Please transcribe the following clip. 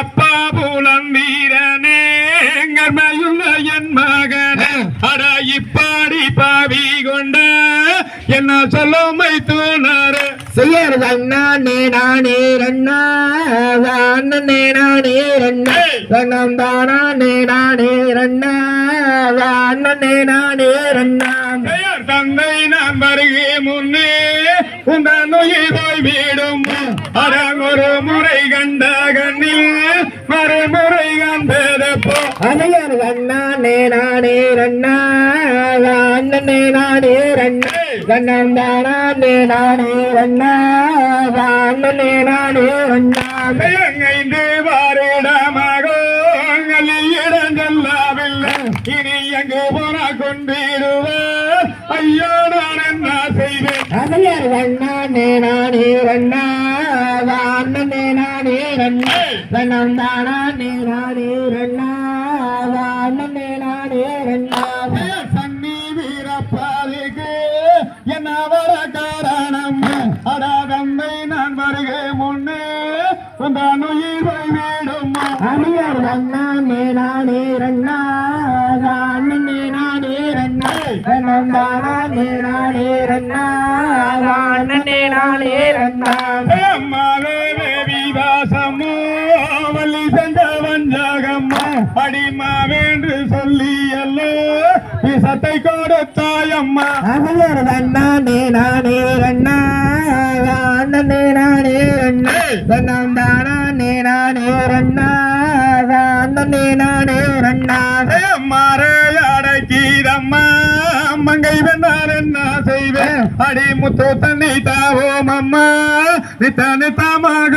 அப்பா புலம் வீரனே. எங்கர்மையுள்ள என் மகனே. அட இப்பாடி பாவி கொண்ட. என்ன சொல்லுமை தூணரு செய்யார் அண்ணா நீ நானே ரண்ணா அண்ணன் நீ நானே ரண்ணா. ஏய். வண்ணம் தானா நீ நானே ரண்ணா அண்ணன் நீ நானே ரண்ணாம் பெயர் தந்தை நான் வருகே முன்னே உங்கள் உயிர் போய் விடும். ஒரு முறை கண்ட ரண்ணா கண்ணம் நானே ரண்ணா அண்ணன் நானே ரண்ணா ஐந்து வாரிடமாக இடங்கல்லாவில்லை இனி எங்கு போன கொண்டிடுவார் ஐயோ நான் என்ன செய்வேன் அதையர் அண்ணா நானே ரண்ணா அண்ணன் நானே ரண்ணா நானே ரண்ணா என்ன வர காரணம் அடாதம்மை நான் வருகை முன்னே உந்தான் உயிர் விடும் அடியார் அண்ணா நே நானே ரண்ணா அண்ணன் நே நானே ரண்ணா. கண்ணம் தானா நே நானே ரண்ணா அண்ணன் நே நானே ரண்ணா. விவாசமோ வள்ளி வஞ்சகம்மா அடிமாவென்று சொல்லி அல்லோ விஷத்தை கொடுத்தாயம்மா. அடியார் அண்ணா நே நானே ரண்ணா அண்ணன் நானே ரண்ணா கண்ணம் தானா நானே ரண்ணா அண்ணன் நானே ரண்ணா மாறே அடக்கீதம்மா. மங்கை வென்றார் என்ன செய்வேன் அடி முத்து தண்ணி தாவோம் அம்மா. நித்த நித்தமாக